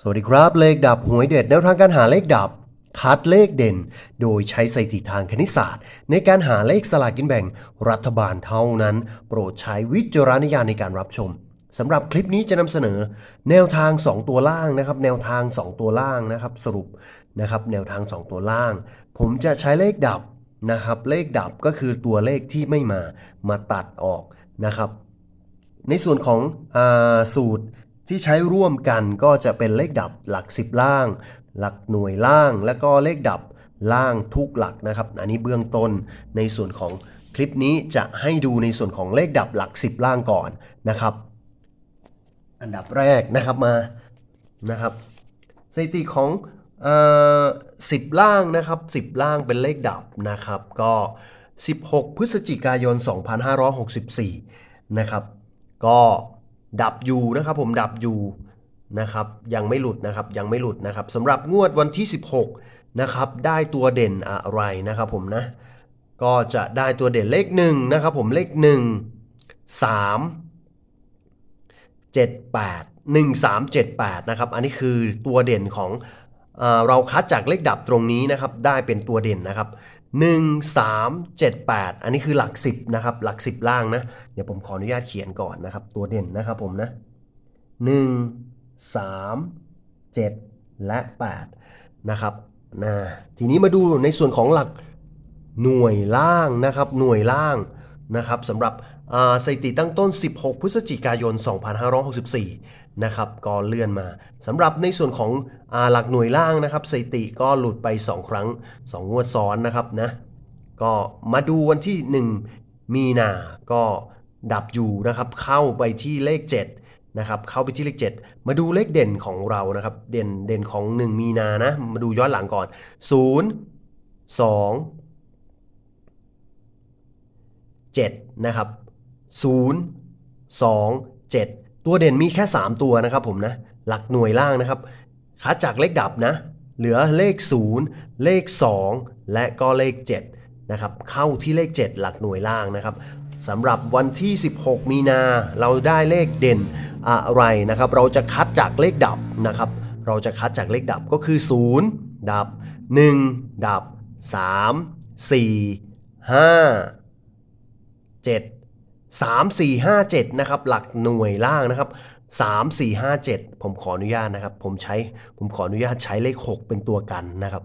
สวัสดีครับเลขดับหวยเด็ดแนวทางการหาเลขดับ คัดเลขเด่น โดยใช้สถิติทางคณิตศาสตร์ ในการหาเลขสลากกินแบ่งรัฐบาลเท่านั้น โปรดใช้วิจารณญาณในการรับชมสำหรับคลิปนี้จะนำเสนอ แนวทาง 2 ตัวล่างนะครับ แนวทาง 2 ตัวล่างนะครับ สรุปนะครับ แนวทาง 2 ตัวล่าง ผมจะใช้เลขดับนะครับ เลขดับก็คือตัวเลขที่ไม่มามาตัดออกนะครับ ในส่วนของอาสูตร ที่ใช้ร่วมกันก็จะเป็นเลขดับหลัก 10 ล่าง หลักหน่วยล่าง และก็เลขดับล่างทุกหลักนะครับ อันนี้เบื้องต้นในส่วนของคลิปนี้จะให้ดูในส่วนของเลขดับหลัก 10 ล่างก่อนนะครับ อันดับแรกนะครับมานะครับสถิติของเอ่อ10ล่างนะครับ10ล่างเป็นเลขดับนะครับ ก็ 16 พฤศจิกายน 2564 นะครับ ก็ ดับอยู่นะครับผมดับอยู่นะครับยังไม่หลุดนะครับยังไม่หลุดนะครับสำหรับงวดวันที่ 16นะครับได้ตัวเด่นอะไรนะครับผมนะก็จะได้ตัวเด่นเลข1นะครับผมเลข 1 3 78 1378นะครับอันนี้คือตัวเด่นของ เราคัดจากเลขดับตรงนี้นะครับได้เป็นตัวเด่นนะครับ 1 3 7 8 อันนี้คือหลัก 10นะครับหลัก 10 ล่างนะ เดี๋ยวผมขออนุญาตเขียนก่อนนะครับ ตัวเด่นนะครับผมนะ 1 3 7 และ 8 นะครับนะทีนี้มาดูในส่วนของหลักหน่วยล่างนะครับหน่วยล่างนะครับสำหรับ สถิติตั้งต้น 16 พฤศจิกายน 2564 นะครับก็เลื่อนมาสำหรับในส่วนของอหลักหน่วยล่างนะครับสถิติก็หลุดไป 2 ครั้ง 2 งวดซ้อนนะครับนะก็มาดูวันที่ 1 มีนาก็ดับอยู่นะครับเข้าไปที่เลข 7 นะครับ เข้าไปที่เลข 7 มาดูเลขเด่นของเรานะครับ เด่นเด่นของ 1 มีนานะ มาดูย้อนหลังก่อน 0 2 7 นะครับ 0 2 7 ตัวเด่นมีแค่ 3 ตัวนะครับผมนะ หลักหน่วยล่างนะครับคัดจากเลขดับนะ เหลือเลข 0 เลข 2 และก็เลข 7 นะครับ เข้าที่เลข 7 หลักหน่วยล่างนะครับสำหรับวันที่ 16 มีนาเราได้เลขเด่นอะไรนะครับ เราจะคัดจากเลขดับนะครับ เราจะคัดจากเลขดับก็คือ 0 ดับ 1 ดับ 3 4 5 7 3 4 5 7 นะครับ หลักหน่วยล่างนะครับ 3 4 5 7 ผมขออนุญาตนะครับ ผมใช้ผมขออนุญาตใช้เลข 6 เป็นตัวกันนะครับ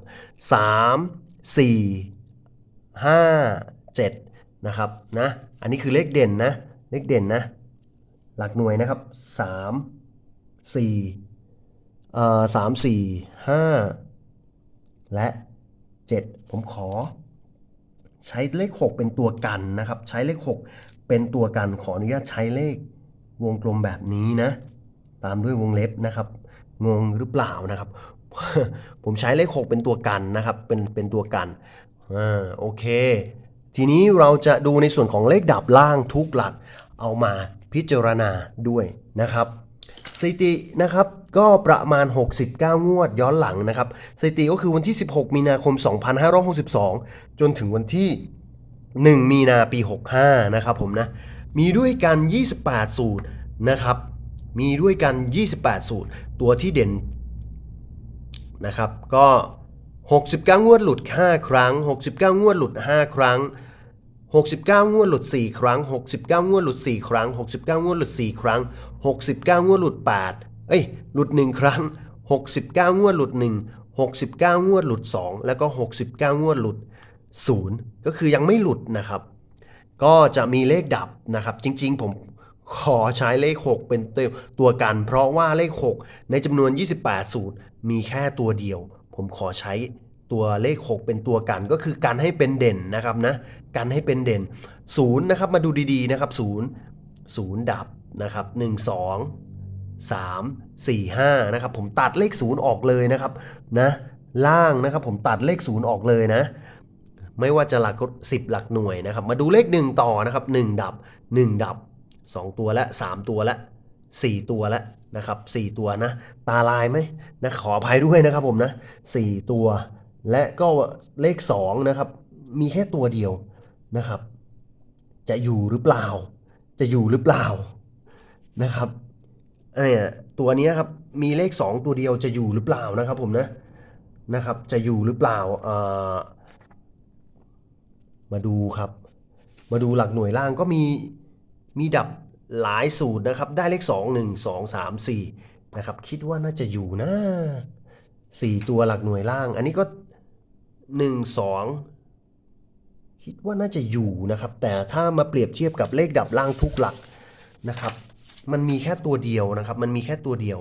3 4 5 7 นะครับนะอันนี้คือเลขเด่นนะเลขเด่นนะหลักหน่วยนะครับ 3 4เอ่อ3 4 5 และ 7 ผมขอ ใช้เลข 6 เป็นตัวกันนะครับ ใช้เลข 6 เป็นตัวกันขออนุญาตใช้เลขวงกลมแบบนี้นะ ตามด้วยวงเล็บนะครับ งงหรือเปล่านะครับ ผมใช้เลข 6 เป็นตัวกันนะครับ เป็นเป็นตัวกันอ่าโอเค ทีนี้เราจะดูในส่วนของเลขดับล่างทุกหลักเอามาพิจารณาด้วยนะครับ สถิตินะครับก็ประมาณ 69 งวดย้อนหลังนะครับสถิติก็คือวันที่ 16 มีนาคม 2562 จนถึงวันที่ 1 มีนาปี 65 นะครับผมนะ มีด้วยกัน 28 สูตรนะครับ มีด้วยกัน 28 สูตร ตัวที่เด่นนะครับ ก็ 69 งวดหลุด 5 ครั้ง 69 งวดหลุด 5 ครั้ง 69 งวดหลุด 4 ครั้ง 69 งวดหลุด 4 ครั้ง 69 งวดหลุด 4 ครั้ง 69 งวดหลุด 8 เอ้ย หลุด 1 ครั้ง 69 งวดหลุด 1 69 งวดหลุด 2 แล้วก็ 69 งวดหลุด 0 ก็คือยังไม่หลุดนะครับ ก็จะมีเลขดับนะครับ จริงๆ ผมขอใช้เลข 6 เป็นตัวกัน เพราะว่าเลข 6 ในจำนวน 28 สูตร มีแค่ตัวเดียว ผมขอใช้ตัวเลข 6 เป็นตัวกัน ก็คือการให้เป็นเด่นนะครับนะ การให้เป็นเด่น0นะครับมาดูดีๆนะครับ0 0 ดับนะครับ 1 2 3 4 5นะครับผมตัดเลข 0 ออกเลยนะครับนะล่างนะครับผมตัดเลข 0 ออกเลยนะ ไม่ว่าจะหลักสิบหลักหน่วยนะครับ มาดูเลข 1 ต่อนะครับ 1 ดับ 1 ดับ 2 ตัวและ 3 ตัวและ 4 ตัวและนะครับ 4 ตัวนะ ตาลายไหมนะขออภัยด้วยนะครับผมนะ 4 ตัว และก็เลข 2 นะครับ มีแค่ตัวเดียว นะครับ จะอยู่หรือเปล่า จะอยู่หรือเปล่านะครับเนี่ยตัวนี้ครับมีเลข 2 ตัวเดียวจะอยู่หรือเปล่านะครับ ผมนะนะครับ จะอยู่หรือเปล่าเอ่อมาดูครับ มาดูหลักหน่วยล่างก็มีมีดับหลายสูตรนะครับ ได้เลข 2 1 2 3 4นะครับ คิดว่าน่าจะอยู่นะสี่ตัวหลักหน่วยล่าง อันนี้ก็ 1 2 คิดว่าน่าจะอยู่นะครับ แต่ถ้ามาเปรียบเทียบกับเลขดับล่างทุกหลักนะครับ มันมีแค่ตัวเดียวนะครับ มันมีแค่ตัวเดียว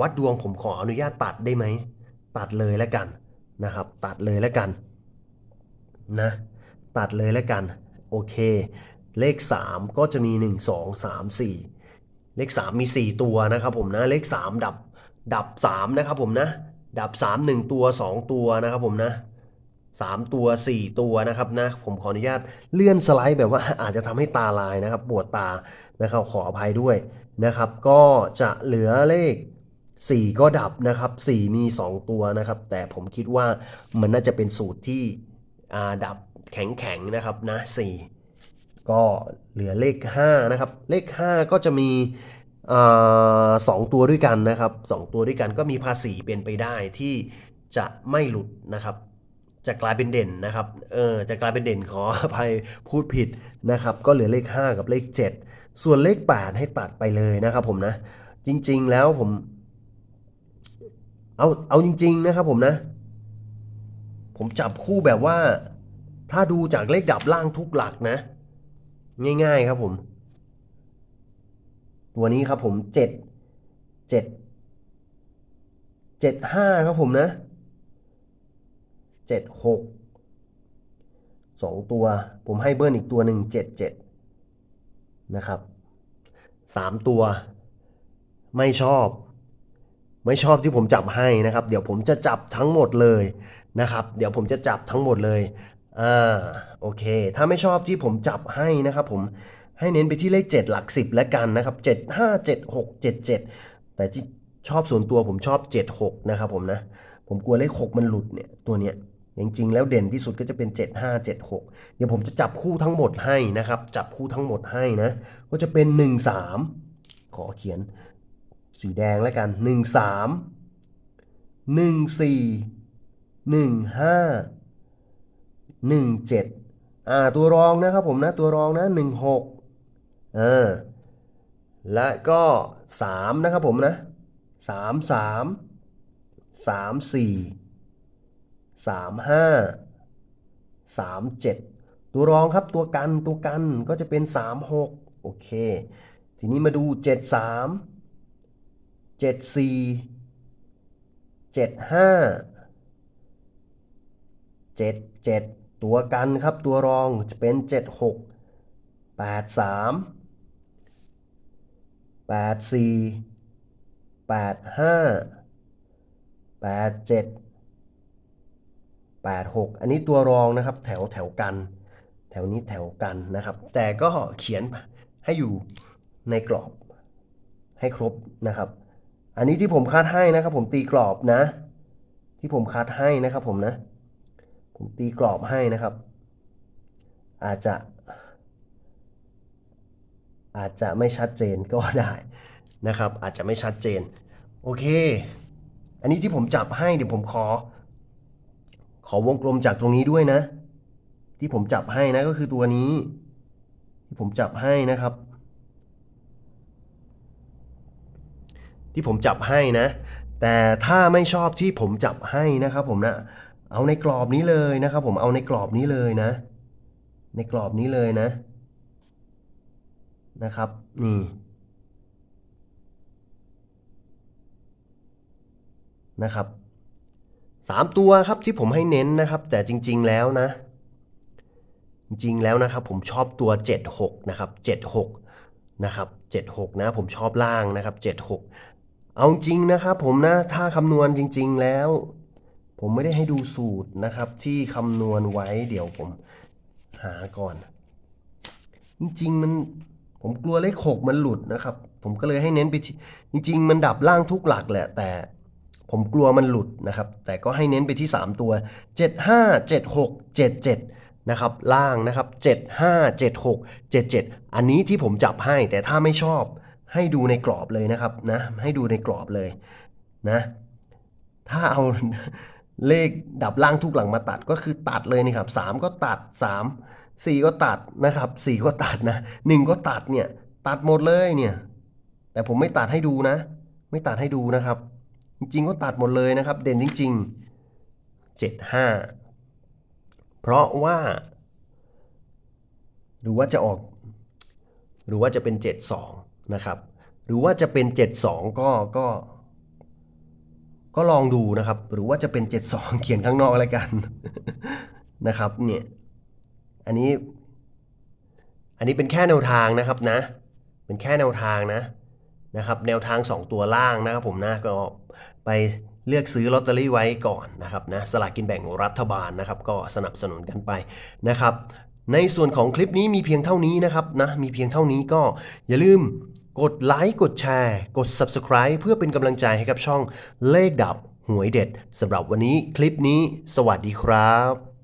วัดดวงผมขออนุญาตตัดได้ไหมตัดเลยแล้วกันนะครับ ตัดเลยแล้วกันนะตัดเลยแล้วกันโอเค เลข 3 ก็จะมี 1 2 3 4 เลข 3 มี 4 ตัวนะครับผมนะเลข 3 ดับดับ 3 นะครับผมนะ ดับ 3 1 ตัว 2 ตัวนะครับผมนะ 3 ตัว 4 ตัวนะครับนะผมขออนุญาตเลื่อนสไลด์แบบว่าอาจจะทำให้ตาลายนะครับปวดตานะครับขออภัยด้วยนะครับ ก็จะเหลือเลข 4 ก็ดับนะครับ 4 มี 2 ตัวนะครับ แต่ผมคิดว่ามันน่าจะเป็นสูตรที่ดับแข็งๆนะครับนะ 4 ก็เหลือเลข 5 นะครับ เลข 5 ก็จะมีสองตัวด้วยกันนะครับสองตัวด้วยกันก็มีภาษีเป็นไปได้ที่จะไม่หลุดนะครับ จะกลายเป็นเด่นนะครับ เออ จะกลายเป็นเด่นขออภัยพูดผิดนะครับ ก็เหลือเลข 5 กับเลข 7 ส่วนเลข 8 ให้ตัดไปเลยนะครับผมนะ จริงๆแล้วผม เอาเอาจริง ๆ นะครับผมนะ ผมจับคู่แบบว่า ถ้าดูจากเลขดับล่างทุกหลักนะ ง่าย ๆ ครับผม ตัวนี้ครับผมเจ็ดเจ็ดเจ็ดห้าครับผมนะ เจ็ดหกสองตัว ผมให้เบิ้ลอีกตัวหนึ่งเจ็ดเจ็ดนะครับสามตัว ไม่ชอบ ไม่ชอบที่ผมจับให้นะครับ เดี๋ยวผมจะจับทั้งหมดเลยนะครับ เดี๋ยวผมจะจับทั้งหมดเลยอ่าโอเค ถ้าไม่ชอบที่ผมจับให้นะครับผมให้เน้นไปที่เลข 7 หลัก 10 แล้วกันนะครับ 7 5 7 6 7 7 แต่ที่ชอบส่วนตัวผมชอบ 7 6 นะครับผมนะ ผมกลัวเลข 6 มันหลุดเนี่ย ตัวเนี้ย จริงๆแล้วเด่นที่สุดก็จะเป็น 7 5 7 6 เดี๋ยวผมจะจับคู่ทั้งหมดให้นะครับ จับคู่ทั้งหมดให้นะ ก็จะเป็น 1 3 ขอเขียนสีแดงแล้วกันหนึ่งสามหนึ่งสี่หนึ่งห้าหนึ่งเจ็ดอ่า ตัวรองนะครับผมนะ ตัวรองนะหนึ่งหกอ่าและก็สามนะครับผมนะสามสามสามห้าสามเจ็ดตัวรองครับตัวกันตัวกันก็จะเป็นสามหกโอเค ทีนี้มาดูเจ็ดสามเจ็ดสี่เจ็ดห้าเจ็ดเจ็ดตัวกันครับตัวรองจะเป็นเจ็ดหก แปดหกอันนี้ตัวรองนะครับแถวแถวกัน แถวนี้แถวกันนะครับ แต่ก็เขียนให้อยู่ในกรอบให้ครบนะครับ อันนี้ที่ผมคัดให้นะครับ ผมตีกรอบนะ ที่ผมคัดให้นะครับ ผมนะ ผมตีกรอบให้นะครับ อาจจะ อาจจะไม่ชัดเจนก็ได้นะครับ อาจจะไม่ชัดเจน โอเค อันนี้ที่ผมจับให้เดี๋ยวผมขอ ขอวงกลมจากตรงนี้ด้วยนะ ที่ผมจับให้นะก็คือตัวนี้ ที่ผมจับให้นะครับ ที่ผมจับให้นะ แต่ถ้าไม่ชอบที่ผมจับให้นะครับ ผมนะเอาในกรอบนี้เลยนะครับ ผมเอาในกรอบนี้เลยนะ ในกรอบนี้เลยนะ นะครับ นี่นะครับ สามตัวครับที่ผมให้เน้นนะครับ แต่จริง ๆแล้วนะ จริงแล้วนะครับ ผมชอบตัว 76 นะครับ 76 นะครับ 76 นะ ผมชอบล่างนะครับ 76 เอาจริงนะครับผมนะถ้าคำนวณจริง ๆแล้ว ผมไม่ได้ให้ดูสูตรนะครับ ที่คำนวณไว้เดี๋ยวผมหาก่อน จริงๆมันผมกลัวเลขหกมันหลุดนะครับ ผมก็เลยให้เน้นไปจริง ๆ มันดับล่างทุกหลักแหละ แต่ ผมกลัวมันหลุดนะครับ แต่ก็ให้เน้นไปที่ 3 ตัว 7 5 7 6 7 7 นะครับ ล่างนะครับ 7 5 7 6 7 7 อันนี้ที่ผมจับให้ แต่ถ้าไม่ชอบให้ดูในกรอบเลยนะครับนะให้ดูในกรอบเลยนะถ้าเอาเลขดับล่างทุกหลังมาตัดก็คือตัดเลยนี่ครับสามก็ตัดสามสี่ก็ตัดนะครับสี่ก็ตัดนะหนึ่งก็ตัดเนี่ย ตัดหมดเลยเนี่ย แต่ผมไม่ตัดให้ดูนะ ไม่ตัดให้ดูนะครับ จริงๆก็ตัดหมดเลยนะครับ เด่นจริงๆเจ็ดห้าเพราะว่า หรือว่าจะออก หรือว่าจะเป็นเจ็ดสองนะครับ หรือว่าจะเป็นเจ็ดสองก็ก็ก็ลองดูนะครับ หรือว่าจะเป็น 72 เขียนข้างนอกอะไรกันนะครับ เนี่ย อันนี้ อันนี้เป็นแค่แนวทางนะครับนะ เป็นแค่แนวทางนะ นะครับแนวทาง 2 ตัวล่างนะครับผมนะก็ไปเลือกซื้อลอตเตอรี่ไว้ก่อนนะครับนะสลากกินแบ่งรัฐบาลนะครับ ก็สนับสนุนกันไปนะครับ ในส่วนของคลิปนี้มีเพียงเท่านี้นะครับนะมีเพียงเท่านี้ก็อย่าลืมกดไลค์กดแชร์ กด Subscribe เพื่อเป็นกำลังใจให้กับช่องเลขดับหวยเด็ดสำหรับวันนี้คลิปนี้ สวัสดีครับ